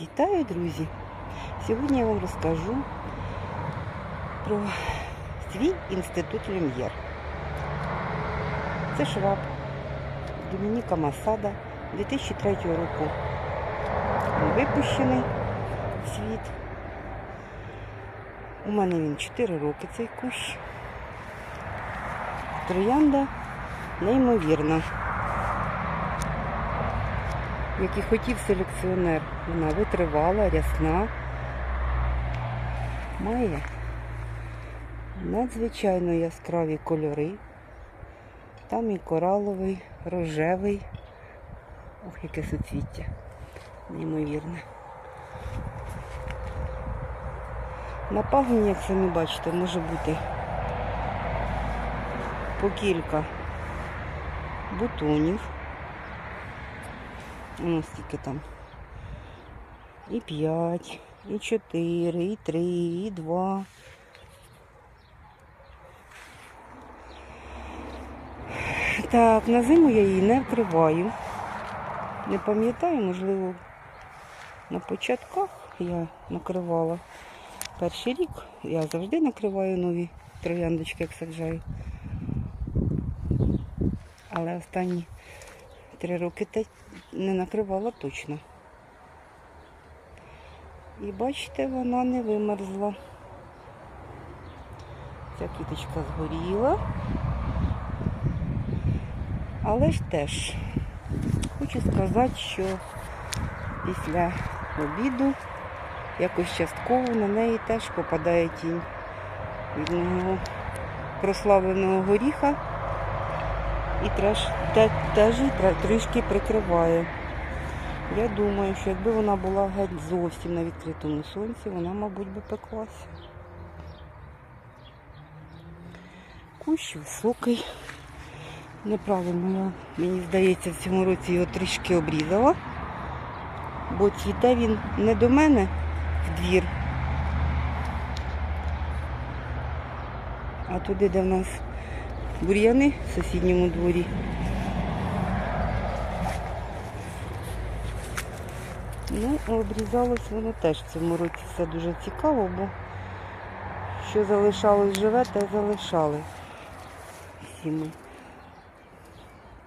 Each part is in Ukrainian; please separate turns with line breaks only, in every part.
Вітаю, друзі! Сьогодні я вам розкажу про свій інститут Люм'єр. Це шваб Домініка Масада 2003 року. Випущений світ. У мене він 4 роки цей кущ. Троянда неймовірна. Як і хотів селекціонер, вона витривала, рясна, має надзвичайно яскраві кольори. Там і кораловий, рожевий. Ох, яке суцвіття. Неймовірне. На пагоні, як самі бачите, може бути по кілька бутонів. Ну, скільки там. І 5, і 4, і 3, і 2. Так, на зиму я її не вкриваю. Не пам'ятаю, можливо, на початках я накривала. Перший рік я завжди накриваю нові трояндочки, як саджаю. Але останні три роки те не накривала точно. І бачите, вона не вимерзла. Ця квіточка згоріла. Але ж теж хочу сказати, що після обіду якось частково на неї теж попадає тінь від мого прославленого горіха і треш, те, теж трішки прикриває. Я думаю, що якби вона була геть зовсім на відкритому сонці, вона, мабуть, би пеклася. Кущ високий. Неправильно мені здається, в цьому році його трішки обрізала, бо цвіте він не до мене в двір, а туди, де в нас бур'яни в сусідньому дворі. Ну, обрізалось воно теж в цьому році все дуже цікаво, бо що залишалось живе, те залишали всі ми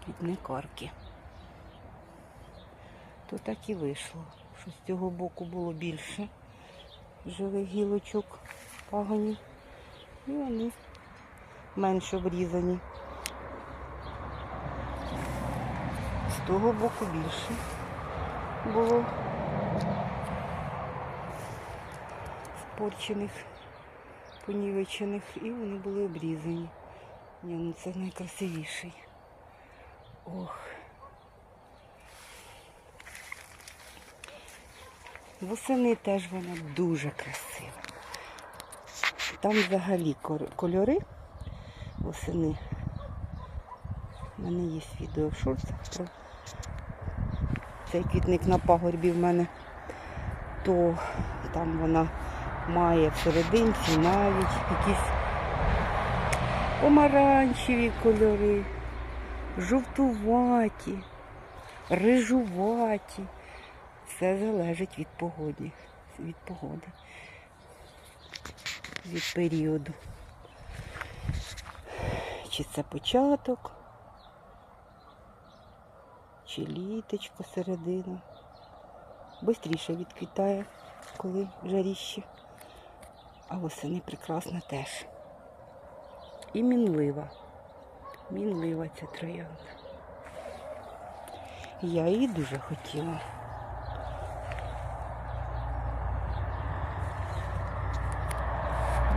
квітникарки. То так і вийшло, що з цього боку було більше живих гілочок паганів. І вони менш обрізані. З того боку більше було спорчених, понівечених, і вони були обрізані. Ні, ну це найкрасивіший. Ох. Восени теж вона дуже красива. Там взагалі кольори восени. У мене є відео в шорцах про цей квітник на пагорбі в мене, то там вона має всерединці навіть якісь помаранчеві кольори, жовтуваті, рижуваті. Все залежить від погоди, від погоди, від періоду. Чи це початок, чи літочко середина. Бистріше відквітає, коли жаріще. А восени прекрасна теж. І мінлива. Мінлива ця троянда. Я її дуже хотіла.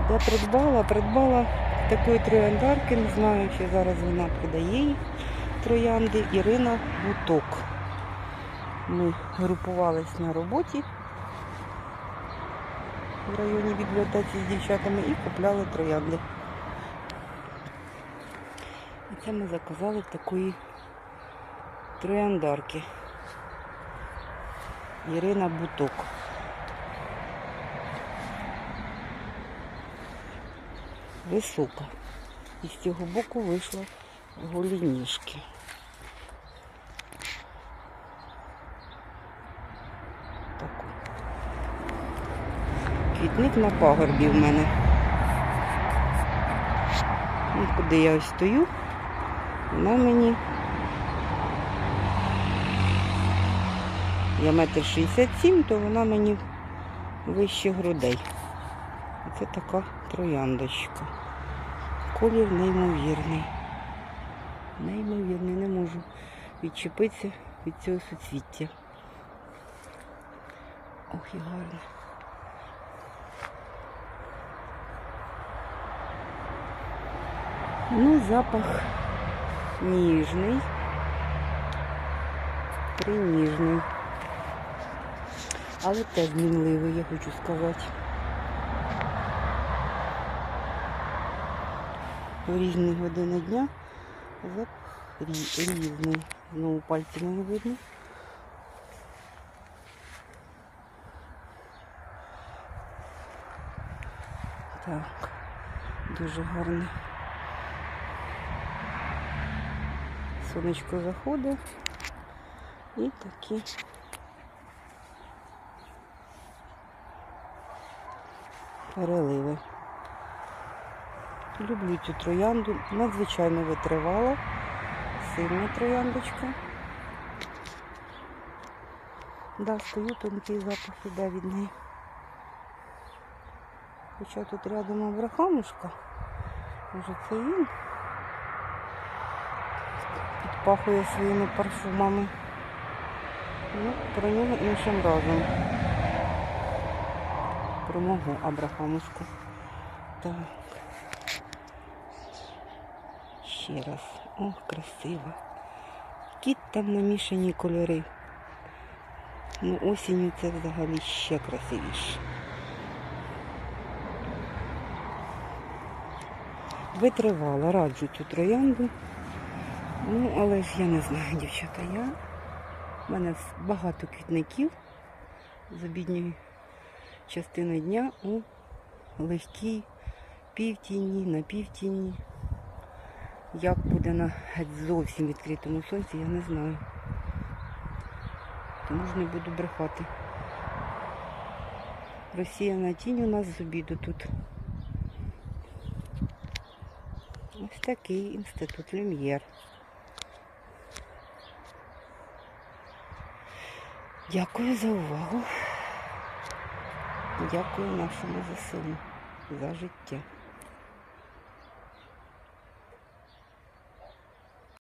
Де придбала? Придбала такої трояндарки, не знаю, чи зараз вона продає троянди Ірина Буток. Ми групувались на роботі в районі бібліотеці з дівчатами і купляли троянди. І це ми заказали такої трояндарки. Ірина Буток. Висока. І з цього боку вийшло голі ніжки. таку. Квітник на пагорбі в мене. Ну, куди я ось стою, вона мені. Я метр шістдесят сім, то вона мені вище грудей. Це така трояндочка. Колір неймовірний. Неймовірний, не можу відчепитися від цього суцвіття. Ох, і гарно. Ну, запах ніжний. Приніжний. Але теж мінливий, я хочу сказати. В різні години дня запах різний. Знову пальцями не видно. Так, дуже гарно. Сонечко заходить і такі переливи. Люблю цю троянду, надзвичайно витривала, сильна трояндочка. Да, стою, тонкий запах іде від неї. Хоча тут рядом абрахамушка. Може це він підпахує своїми парфумами. Ну, про нього іншим разом. Про мого абрахамушку. Так. Ще раз. Ох, красиво. Які там намішані кольори. Ну, осінню це взагалі ще красивіше. Витривала, раджу цю троянду. Ну, але ж я не знаю, дівчата, я. У мене багато квітників з обідньої частини дня у легкій півтіні, на півтіні. Як буде на зовсім відкритому сонці, я не знаю. Тому ж не буду брехати. Росіяна тінь у нас з обіду тут. Ось такий інститут Люм'єр. Дякую за увагу. Дякую нашому ЗСУ за життя.